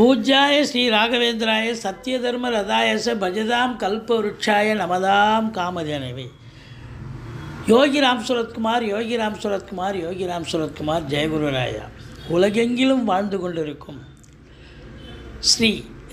பூஜ்யாய ஸ்ரீ ராகவேந்திராய சத்யதர்ம ரதாயச பஜதாம் கல்பவருட்சாய நமதாம் காமதேனவே. யோகி ராம் சுரத்குமார் யோகி ராம் சுரத்குமார் யோகி ராம் சுரத்குமார் ஜெயகுருராயா உலகெங்கிலும் வாழ்ந்து கொண்டிருக்கும் ஸ்ரீ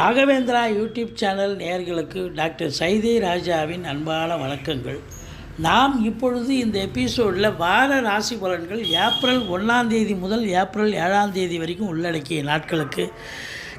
ராகவேந்திரா யூடியூப் சேனல் நேயர்களுக்கு டாக்டர் சைதே ராஜாவின் அன்பான வணக்கங்கள். நாம் இப்பொழுது இந்த எபிசோடில் வார ராசி பலன்கள் ஏப்ரல் ஒன்றாம் தேதி முதல் ஏப்ரல் ஏழாம் தேதி வரைக்கும் உள்ளடக்கிய நாட்களுக்கு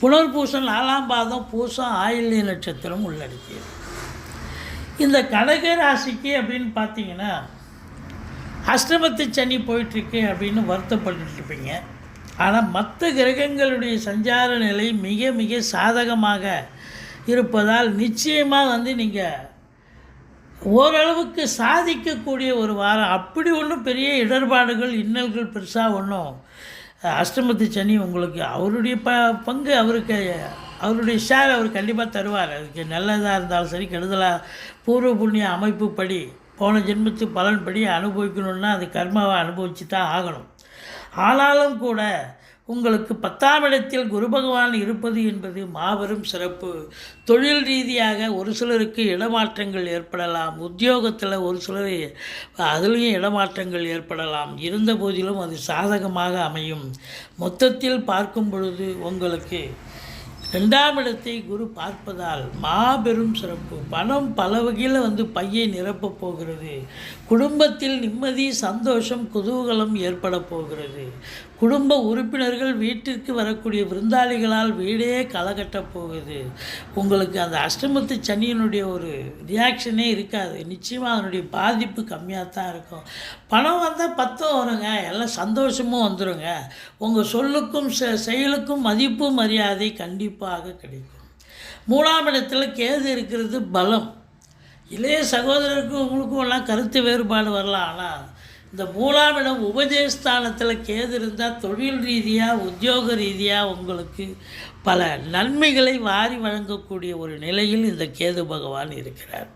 புனர்பூசம் நாலாம் பாதம் பூசம் ஆயில்ய நட்சத்திரம் உள்ளடக்கியது. இந்த கடக ராசிக்கு அப்படின்னு பார்த்தீங்கன்னா அஷ்டமத்து சனி போயிட்டுருக்கு அப்படின்னு வருத்தப்பட்டுருப்பீங்க ஆனால் மற்ற கிரகங்களுடைய சஞ்சார நிலை மிக மிக சாதகமாக இருப்பதால் நிச்சயமாக வந்து நீங்கள் ஓரளவுக்கு சாதிக்கக்கூடிய ஒரு வாரம். அப்படி ஒன்றும் பெரிய இடர்பாடுகள் இன்னல்கள் பெருசாக ஒன்றும் அஷ்டமத்து சனி உங்களுக்கு அவருடைய ப பங்கு அவருக்கு அவருடைய ஷேர் அவர் கண்டிப்பாக தருவார். அதுக்கு நல்லதாக இருந்தாலும் சரி கெடுதலாக பூர்வ புண்ணிய அமைப்புப்படி போன ஜென்மத்து பலன்படி அனுபவிக்கணுன்னா அது கர்மாவை அனுபவித்து தான் ஆகணும். ஆனாலும் கூட உங்களுக்கு பத்தாம் இடத்தில் குரு பகவான் இருப்பது என்பது மாபெரும் சிறப்பு. தொழில் ரீதியாக ஒரு சிலருக்கு இடமாற்றங்கள் ஏற்படலாம். உத்தியோகத்தில் ஒரு சிலர் அதுலேயும் இடமாற்றங்கள் ஏற்படலாம். இருந்த போதிலும் அது சாதகமாக அமையும். மொத்தத்தில் பார்க்கும் பொழுது உங்களுக்கு ரெண்டாம் இடத்தை குரு பார்ப்பதால் மாபெரும் சிறப்பு. பணம் பல வகையில் வந்து பையை நிரப்பப் போகிறது. குடும்பத்தில் நிம்மதி சந்தோஷம் குதூகலம் ஏற்பட போகிறது. குடும்ப உறுப்பினர்கள் வீட்டிற்கு வரக்கூடிய விருந்தாளிகளால் வீடே களகட்டப் போகுது. உங்களுக்கு அந்த அஷ்டமத்து சனியினுடைய ஒரு ரியாக்ஷனே இருக்காது. நிச்சயமாக அதனுடைய பாதிப்பு கம்மியாக தான் இருக்கும். பணம் வந்தால் பத்தும் வருங்க. எல்லாம் சந்தோஷமும் வந்துடுங்க உங்கள் சொல்லுக்கும் செ- செயலுக்கும் மதிப்பு மரியாதை கண்டிப்பாக கிடைக்கும். மூணாம் இடத்துல கேது இருக்கிறது பலம். இளைய சகோதரருக்கும் உங்களுக்கும் எல்லாம் கருத்து வேறுபாடு வரலாம். ஆனால் இந்த மூணாம் இடம் உபஜயஸ்தானத்தில் கேது இருந்தால் தொழில் ரீதியாக உத்தியோக ரீதியாக உங்களுக்கு பல நன்மைகளை வாரி வழங்கக்கூடிய ஒரு நிலையில் இந்த கேது பகவான் இருக்கிறார்.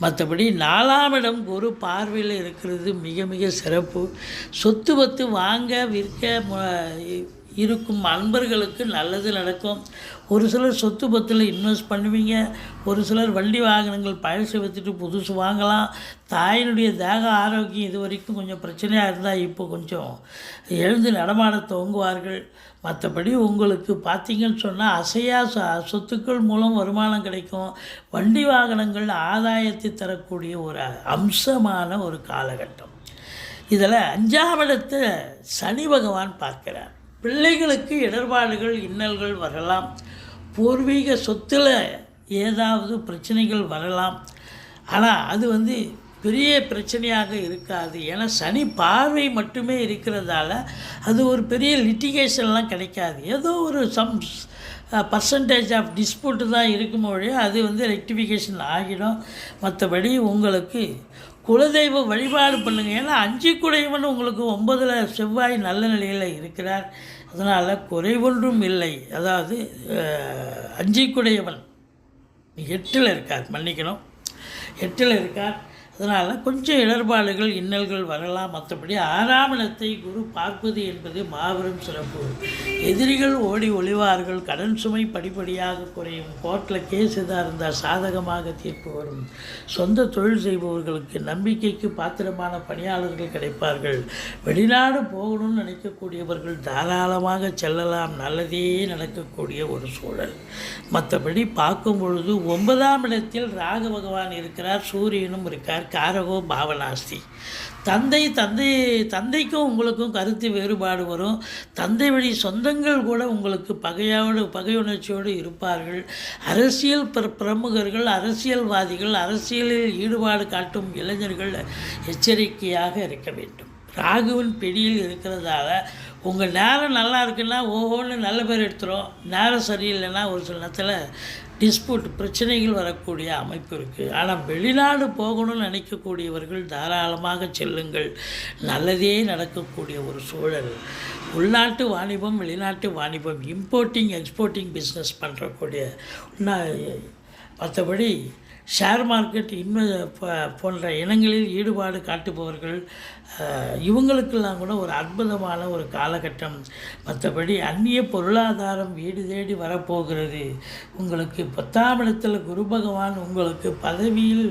மற்றபடி நாலாம் இடம் குரு பார்வையில் இருக்கிறது மிக மிக சிறப்பு. சொத்து பத்து வாங்க விற்க இருக்கும் அன்பர்களுக்கு நல்லது நடக்கும். ஒரு சிலர் சொத்து பத்தில் இன்வெஸ்ட் பண்ணுவீங்க. ஒரு சிலர் வண்டி வாகனங்கள் பழசு வைத்துட்டு புதுசு வாங்கலாம். தாயினுடைய தேக ஆரோக்கியம் இது வரைக்கும் கொஞ்சம் பிரச்சனையாக இருந்தால் இப்போ கொஞ்சம் எழுந்து நடமாட துவங்குவார்கள். மற்றபடி உங்களுக்கு பார்த்தீங்கன்னு சொன்னால் அசையா ச சொத்துக்கள் மூலம் வருமானம் கிடைக்கும். வண்டி வாகனங்கள் ஆதாயத்தை தரக்கூடிய ஒரு அம்சமான ஒரு காலகட்டம். இதில் அஞ்சாம் இடத்தை சனி பகவான் பார்க்கிறார். பிள்ளைகளுக்கு இடர்பாடுகள் இன்னல்கள் வரலாம். பூர்வீக சொத்தில் ஏதாவது பிரச்சனைகள் வரலாம். ஆனால் அது வந்து பெரிய பிரச்சனையாக இருக்காது. ஏன்னா சனி பார்வை மட்டுமே இருக்கிறதால அது ஒரு பெரிய லிட்டிகேஷன்லாம் கிடைக்காது. ஏதோ ஒரு சம் பர்சன்டேஜ் ஆஃப் டிஸ்பியூட்டு தான் இருக்கும் அது வந்து ரெக்டிஃபிகேஷன் ஆகிடும். மற்றபடி உங்களுக்கு குலதெய்வ வழிபாடு பண்ணுங்கள் ஏன்னா அஞ்சு குடைவன் உங்களுக்கு ஒன்பதில் செவ்வாய் நல்ல நிலையில் இருக்கிறார். அதனால் குறைவொன்றும் இல்லை. அதாவது அஞ்சு குடையவன் எட்டில் இருக்கார் மன்னிக்கணும். எட்டில் இருக்கார். அதனால் கொஞ்சம் இடர்பாடுகள் இன்னல்கள் வரலாம். மற்றபடி ஆறாம் இடத்தை குரு பார்ப்பது என்பது மாபெரும் சிறப்பு. எதிரிகள் ஓடி ஒளிவார்கள். கடன் சுமை படிப்படியாக குறையும். கோர்ட்டில் கேஸ் எதாக இருந்தால் சாதகமாக தீர்ப்பு வரும். சொந்த தொழில் செய்பவர்களுக்கு நம்பிக்கைக்கு பாத்திரமான பணியாளர்கள் கிடைப்பார்கள். வெளிநாடு போகணும்னு நினைக்கக்கூடியவர்கள் தாராளமாக செல்லலாம். நல்லதே நடக்கக்கூடிய ஒரு சூழல். மற்றபடி பார்க்கும் பொழுது ஒன்பதாம் இடத்தில் ராக பகவான் இருக்கிறார். சூரியனும் இருக்கார். காரகோ பாவனாஸ்தி தந்தை தந்தை தந்தைக்கும் உங்களுக்கும் கருத்து வேறுபாடு வரும். தந்தை வழி சொந்தங்கள் கூட உங்களுக்கு பகையோடு பகையுணர்ச்சியோடு இருப்பார்கள். அரசியல் பிர பிரமுகர்கள் அரசியல்வாதிகள் அரசியலில் ஈடுபாடு காட்டும் இளைஞர்கள் எச்சரிக்கையாக இருக்க வேண்டும். ராகுவின் பிடியில் இருக்கிறதால உங்கள் நேரம் நல்லா இருக்குன்னா ஓஹோன்னு நல்ல பேர் எடுத்துரும். நேரம் சரியில்லைன்னா ஒரு சில நேரத்தில் டிஸ்பியூட் பிரச்சனைகள் வரக்கூடிய அமைப்பு இருக்குது ஆனால் வெளிநாடு போகணும்னு நினைக்கக்கூடியவர்கள் தாராளமாக செல்லுங்கள். நல்லதே நடக்கக்கூடிய ஒரு சூழல். உள்நாட்டு வாணிபம் வெளிநாட்டு வாணிபம் இம்போர்ட்டிங் எக்ஸ்போர்ட்டிங் பிஸ்னஸ் பண்ணுறக்கூடிய மற்றபடி ஷேர் மார்க்கெட் இன்வெ போன்ற இனங்களில் ஈடுபாடு காட்டுபவர்கள் இவங்களுக்கெல்லாம் கூட ஒரு அற்புதமான ஒரு காலகட்டம். மற்றபடி அந்நிய பொருளாதாரம் வீடு தேடி வரப்போகிறது. உங்களுக்கு பத்தாம் இடத்தில் குரு பகவான் உங்களுக்கு பதவியில்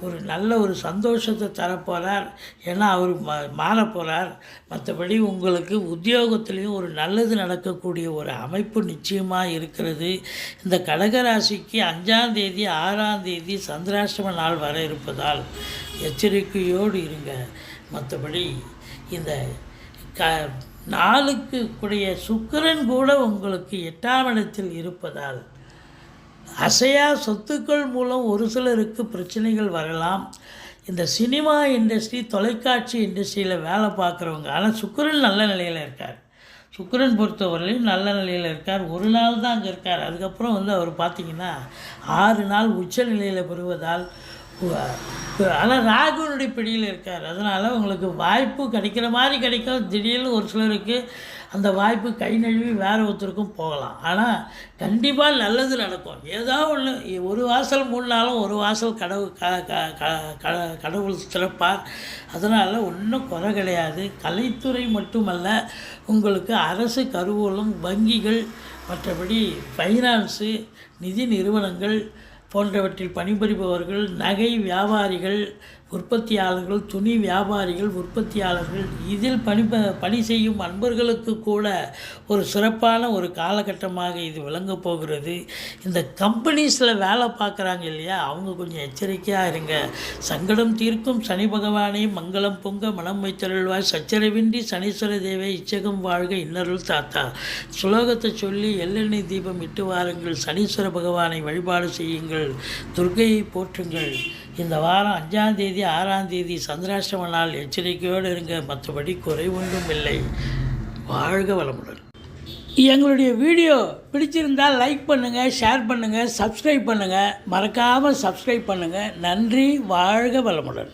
ஒரு நல்ல ஒரு சந்தோஷத்தை தரப்போகிறார் ஏன்னா அவர் மா மாறப்போகிறார் மற்றபடி உங்களுக்கு உத்தியோகத்துலேயும் ஒரு நல்லது நடக்கக்கூடிய ஒரு அமைப்பு நிச்சயமாக இருக்கிறது. இந்த கடகராசிக்கு அஞ்சாம் தேதி ஆறாம் தேதி சந்திராஷ்டம நாள் வர இருப்பதால் எச்சரிக்கையோடு இருங்க. மற்றபடி இந்த க நாளுக்கு கூடிய சுக்கரன் கூட உங்களுக்கு எட்டாம் இடத்தில் இருப்பதால் அசையா சொத்துக்கள் மூலம் ஒரு சிலருக்கு பிரச்சனைகள் வரலாம். இந்த சினிமா இண்டஸ்ட்ரி தொலைக்காட்சி இண்டஸ்ட்ரியில் வேலை பார்க்குறவங்க ஆனால் சுக்கரன் நல்ல நிலையில் இருக்கார். சுக்கரன் பொறுத்தவரையிலும் நல்ல நிலையில் இருக்கார். ஒரு நாள் தான் அங்கே இருக்கார். அதுக்கப்புறம் வந்து அவர் பார்த்திங்கன்னா ஆறு நாள் உச்ச நிலையில் பெறுவதால் ஆனால் ராகுனுடைய பிடியில் இருக்கார். அதனால் உங்களுக்கு வாய்ப்பு கிடைக்கிற மாதிரி கிடைக்கும் திடீர்னு ஒரு சிலருக்கு அந்த வாய்ப்பு கை நழுவி வேறு ஒருத்தருக்கும் போகலாம். ஆனால் கண்டிப்பாக நல்லது நடக்கும். ஏதோ ஒன்று ஒரு வாசல் மூடினாலும் ஒரு வாசல் கடவு க க கடவுள் சிறப்பார் அதனால் ஒன்றும் குறை கிடையாது. கலைத்துறை மட்டுமல்ல உங்களுக்கு அரசு கருவூலம் வங்கிகள் மற்றபடி ஃபைனான்ஸு நிதி நிறுவனங்கள் போன்றவற்றில் பணிபுரிபவர்கள் நகை வியாபாரிகள் உற்பத்தியாளர்கள் துணி வியாபாரிகள் உற்பத்தியாளர்கள் இதில் பணி பணி செய்யும் அன்பர்களுக்கு கூட ஒரு சிறப்பான ஒரு காலகட்டமாக இது விளங்க போகிறது. இந்த கம்பெனிஸில் வேலை பார்க்குறாங்க இல்லையா? அவங்க கொஞ்சம் எச்சரிக்கையாக இருங்க. சங்கடம் தீர்க்கும் சனி பகவானே மங்களம் பொங்க மனம் வைத்தருள்வாய் சச்சரவின்றி சனீஸ்வர தேவை இச்சகம் வாழ்க இன்னருள் தாத்தா. சுலோகத்தை சொல்லி எள்ளெண்ணெய் தீபம் இட்டு வாருங்கள். சனீஸ்வர பகவானை வழிபாடு செய்யுங்கள். துர்கையை போற்றுங்கள். இந்த வாரம் அஞ்சாம் தேதி ஆறாம் தேதி சந்திராஷ்டம நாள். எச்சரிக்கையோடு இருங்க மற்றபடி குறை ஒன்றும் இல்லை. வாழ்க வளமுடன். எங்களுடைய வீடியோ பிடிச்சிருந்தால் லைக் பண்ணுங்கள் ஷேர் பண்ணுங்கள் சப்ஸ்கிரைப் பண்ணுங்கள் மறக்காமல் சப்ஸ்கிரைப் பண்ணுங்கள் நன்றி வாழ்க வளமுடன்.